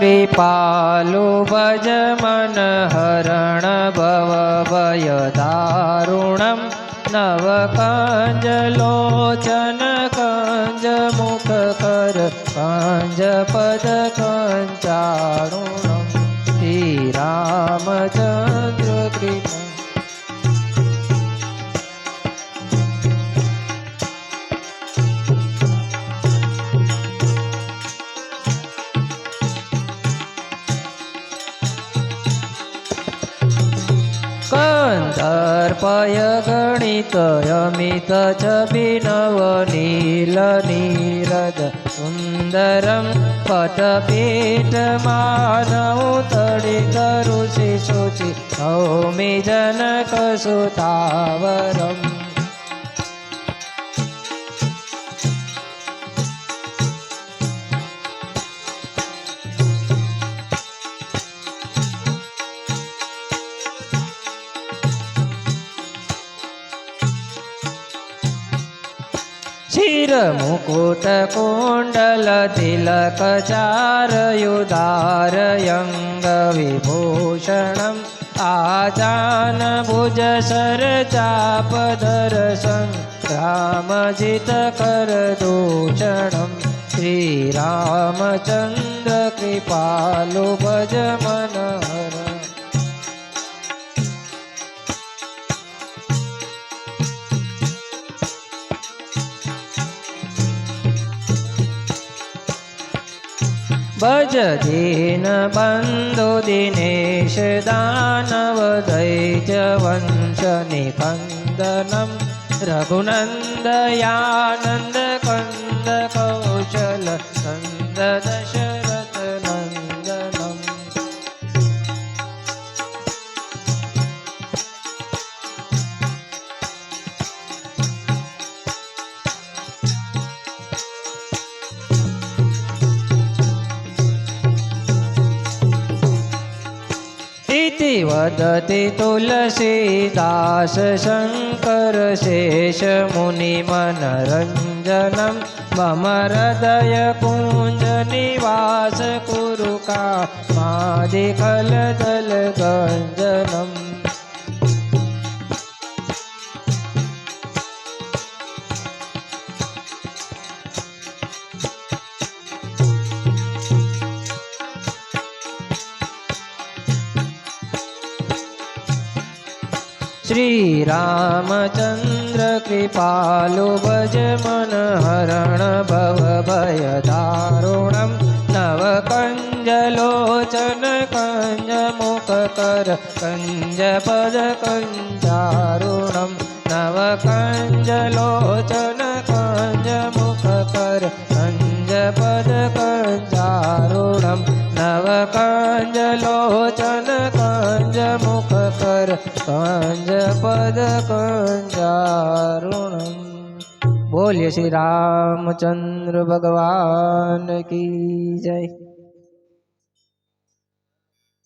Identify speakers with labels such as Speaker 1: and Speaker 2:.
Speaker 1: कृपालु भज मन हरण भव भयदारुणं नवकाञ्जलोचन कञ्ज मुखकर काञ्जपद कञ्चारुणं ગંધર્પય ગણિત અમિત છબી નવ નીલ નીરદ સુંદરમ પટપીટ માનવ તળિત ઋષિ શુચિ સૌમી જનક સુતાવરમ સ્થિર મુકુટ કુંડલ તિલક ચારયુદારયંગ વિભૂષણમ. આચાન ભુજ સર ચાપધરસં રામજિત કરદૂષણમ શ્રીરામચંદ્ર કૃપાલુ ભજ મનહર. ભજ દીન બંધુ દિનેશ દાનવ દૈજ વંશનિ કંદનમ રઘુનંદયાનંદ કંદ કૌશલ કંદ દશ वदति तुलसीदास शङ्कर शेषमुनिमनरञ्जनं मम हृदयकुञ्जनिवास कुरु का श्रीरामचन्द्र कृपालु भज मन हरण भव भयदारुणं नवकञ्जलोचन कञ्जमुखकर कञ्जपद कञ्जारुणं नवकञ्जलोचन कञ्जमुखकर कञ्जपद पद कंजारुणम नव कांजलोचन कांज मुख कर कांज पद काञ्जपदकञ्जारुणम् बोलिए श्री रामचंद्र भगवान की जय।